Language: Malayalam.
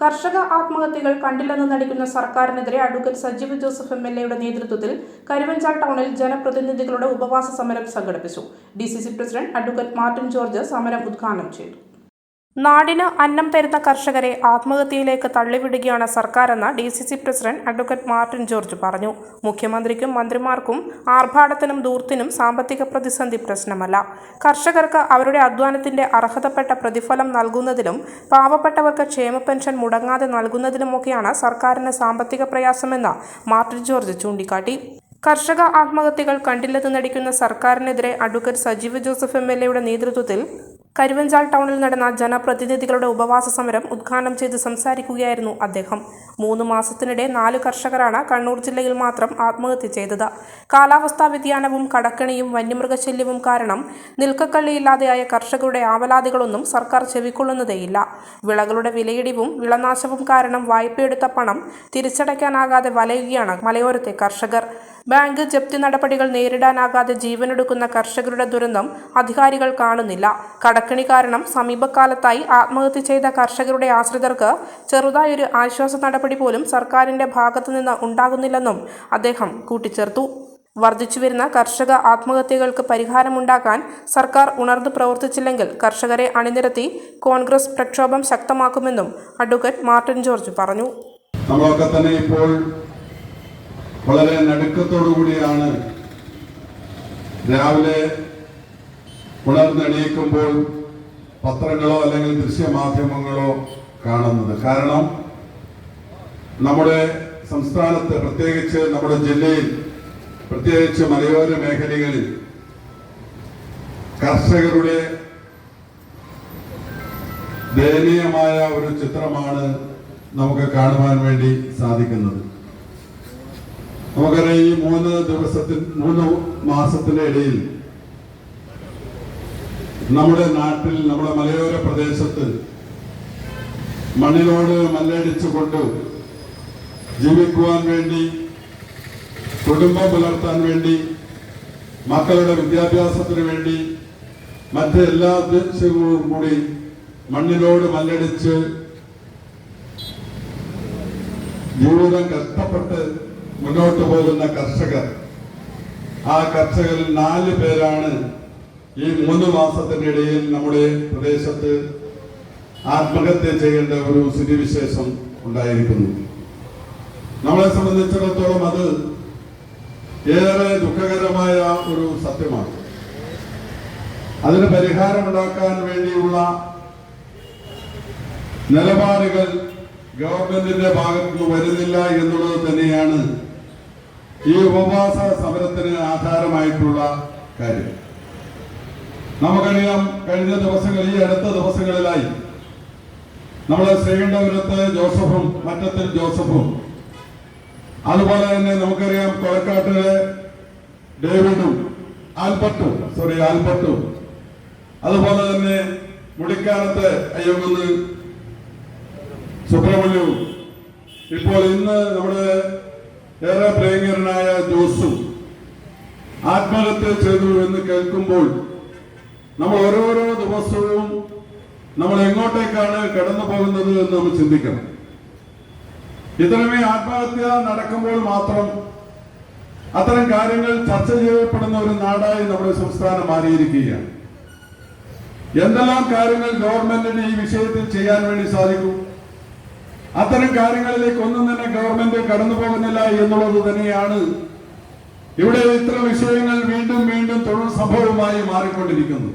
കർഷക ആത്മഹത്യകൾ കണ്ടില്ലെന്ന് നടിക്കുന്ന സർക്കാരിനെതിരെ advocate Sajeev Joseph M L എയുടെ നേതൃത്വത്തിൽ കരുവഞ്ചാൽ ടൗണിൽ ജനപ്രതിനിധികളുടെ ഉപവാസ സമരം സംഘടിപ്പിച്ചു. D C C president advocate Martin George സമരം ഉദ്ഘാടനം ചെയ്തു. നാടിന് അന്നം തരുന്ന കർഷകരെ ആത്മഹത്യയിലേക്ക് തള്ളിവിടുകയാണ് സർക്കാരെന്ന് D C C president advocate Martin George പറഞ്ഞു. മുഖ്യമന്ത്രിക്കും മന്ത്രിമാർക്കും ആർഭാടത്തിനും ദൂർത്തിനും സാമ്പത്തിക പ്രതിസന്ധി പ്രശ്നമല്ല. കർഷകർക്ക് അവരുടെ അധ്വാനത്തിന്റെ അർഹതപ്പെട്ട പ്രതിഫലം നൽകുന്നതിലും പാവപ്പെട്ടവർക്ക് ക്ഷേമ പെൻഷൻ മുടങ്ങാതെ നൽകുന്നതിലുമൊക്കെയാണ് സർക്കാരിന് സാമ്പത്തിക പ്രയാസമെന്ന് മാർട്ടിൻ ജോർജ് ചൂണ്ടിക്കാട്ടി. കർഷക ആത്മഹത്യകൾ കണ്ടില്ലെന്ന് നടിക്കുന്ന സർക്കാരിനെതിരെ advocate Sajeev Joseph M L എയുടെ നേതൃത്വത്തിൽ കരുവഞ്ചാൽ ടൗണിൽ നടന്ന ജനപ്രതിനിധികളുടെ ഉപവാസ സമരം ഉദ്ഘാടനം ചെയ്ത് സംസാരിക്കുകയായിരുന്നു അദ്ദേഹം. മൂന്ന് മാസത്തിനിടെ നാല് കർഷകരാണ് കണ്ണൂർ ജില്ലയിൽ മാത്രം ആത്മഹത്യ ചെയ്തത്. കാലാവസ്ഥാ വ്യതിയാനവും കടക്കണിയും വന്യമൃഗശല്യവും കാരണം നിൽക്കക്കള്ളിയില്ലാതെയായ കർഷകരുടെ ആവലാതികളൊന്നും സർക്കാർ ചെവിക്കൊള്ളുന്നതേയില്ല. വിളകളുടെ വിലയിടിവും വിളനാശവും കാരണം വായ്പയെടുത്ത പണം തിരിച്ചടയ്ക്കാനാകാതെ വലയുകയാണ് മലയോരത്തെ കർഷകർ. ബാങ്ക് ജപ്തി നടപടികൾ നേരിടാനാകാതെ ജീവനെടുക്കുന്ന കർഷകരുടെ ദുരന്തം അധികാരികൾ കാണുന്നില്ല. കടക്കണി കാരണം സമീപകാലത്തായി ആത്മഹത്യ ചെയ്ത കർഷകരുടെ ആശ്രിതർക്ക് ചെറുതായൊരു ആശ്വാസ നടപടി പോലും സർക്കാരിന്റെ ഭാഗത്തുനിന്ന് ഉണ്ടാകുന്നില്ലെന്നും അദ്ദേഹം കൂട്ടിച്ചേർത്തു. വർദ്ധിച്ചുവരുന്ന കർഷക ആത്മഹത്യകൾക്ക് പരിഹാരമുണ്ടാക്കാൻ സർക്കാർ ഉണർന്നു പ്രവർത്തിച്ചില്ലെങ്കിൽ കർഷകരെ അണിനിരത്തി കോൺഗ്രസ് പ്രക്ഷോഭം ശക്തമാക്കുമെന്നും അഡ്വക്കേറ്റ് മാർട്ടിൻ ജോർജ് പറഞ്ഞു. നമ്മളൊക്കെ തന്നെ ഇപ്പോൾ വളരെ കൂടിയാണ് രാവിലെ ഉണർന്നെണീക്കുമ്പോൾ പത്രങ്ങളോ അല്ലെങ്കിൽ ദൃശ്യമാധ്യമങ്ങളോ കാണുന്നത്. കാരണം നമ്മുടെ സംസ്ഥാനത്ത് പ്രത്യേകിച്ച് നമ്മുടെ ജില്ലയിൽ പ്രത്യേകിച്ച് മലയോര മേഖലകളിൽ കർഷകരുടെ ദയനീയമായ ഒരു ചിത്രമാണ് നമുക്ക് കാണുവാൻ വേണ്ടി സാധിക്കുന്നത്. നമുക്കറിയാം ഈ മൂന്ന് ദിവസത്തിൽ മൂന്ന് മാസത്തിന്റെ ഇടയിൽ നമ്മുടെ നാട്ടിൽ നമ്മുടെ മലയോര പ്രദേശത്ത് മണ്ണിനോട് മല്ലടിച്ചുകൊണ്ട് ജീവിക്കുവാൻ വേണ്ടി കുടുംബം പുലർത്താൻ വേണ്ടി മക്കളുടെ വിദ്യാഭ്യാസത്തിന് വേണ്ടി മറ്റ് എല്ലാ ഉദ്ദേശങ്ങളും കൂടി മണ്ണിനോട് മല്ലടിച്ച് ജീവിതം കഷ്ടപ്പെട്ട് മുന്നോട്ട് പോകുന്ന കർഷകർ. ആ കർഷകരിൽ നാല് പേരാണ് ഈ മൂന്ന് മാസത്തിനിടയിൽ നമ്മുടെ പ്രദേശത്ത് ആത്മഹത്യ ചെയ്യേണ്ട ഒരു സ്ഥിതിവിശേഷം ഉണ്ടായിരിക്കുന്നു. നമ്മളെ സംബന്ധിച്ചിടത്തോളം അത് ഏറെ ദുഃഖകരമായ ഒരു സത്യമാണ്. അതിന് പരിഹാരമുണ്ടാക്കാൻ വേണ്ടിയുള്ള നിലപാടുകൾ ഗവൺമെന്റിന്റെ ഭാഗത്തുനിന്ന് വരുന്നില്ല എന്നുള്ളത് തന്നെയാണ് ഈ ഉപവാസ സമരത്തിന് ആധാരമായിട്ടുള്ള കാര്യം. നമുക്കറിയാം കഴിഞ്ഞ ദിവസങ്ങൾ ഈ അടുത്ത ദിവസങ്ങളിലായി നമ്മുടെ ശ്രീകണ്ഠപുരത്ത് ജോസഫും മറ്റത്തിൽ ജോസഫും. അതുപോലെ തന്നെ നമുക്കറിയാം കൊലക്കാട്ടിലെ ഡേവിഡും ആൽബർട്ടും സോറി ആൽബർട്ടും. അതുപോലെ തന്നെ മുടിക്കാലത്ത് അയ്യങ്കുന്ന് സുബ്രഹ്മണ്യവും. ഇപ്പോൾ ഇന്ന് നമ്മുടെ ഏറെ പ്രിയങ്കരനായ ജോസു ആത്മഹത്യ ചെയ്തു എന്ന് കേൾക്കുമ്പോൾ നമ്മൾ ഓരോരോ ദിവസവും നമ്മൾ എങ്ങോട്ടേക്കാണ് കടന്നു പോകുന്നത് എന്ന് നമ്മൾ ചിന്തിക്കണം. ഇത്തരമേ ആത്മഹത്യ നടക്കുമ്പോൾ മാത്രം അത്തരം കാര്യങ്ങൾ ചർച്ച ചെയ്യപ്പെടുന്ന ഒരു നാടായി നമ്മുടെ സംസ്ഥാനം മാറിയിരിക്കുകയാണ്. എന്തെല്ലാം കാര്യങ്ങൾ ഗവൺമെന്റിന് ഈ വിഷയത്തിൽ ചെയ്യാൻ വേണ്ടി സാധിക്കും? അത്തരം കാര്യങ്ങളിലേക്ക് ഒന്നും തന്നെ ഗവൺമെന്റ് കടന്നു പോകുന്നില്ല എന്നുള്ളത് തന്നെയാണ് ഇവിടെ ഇത്തരം വിഷയങ്ങൾ വീണ്ടും വീണ്ടും തൊഴിൽ സംഭവമായി മാറിക്കൊണ്ടിരിക്കുന്നു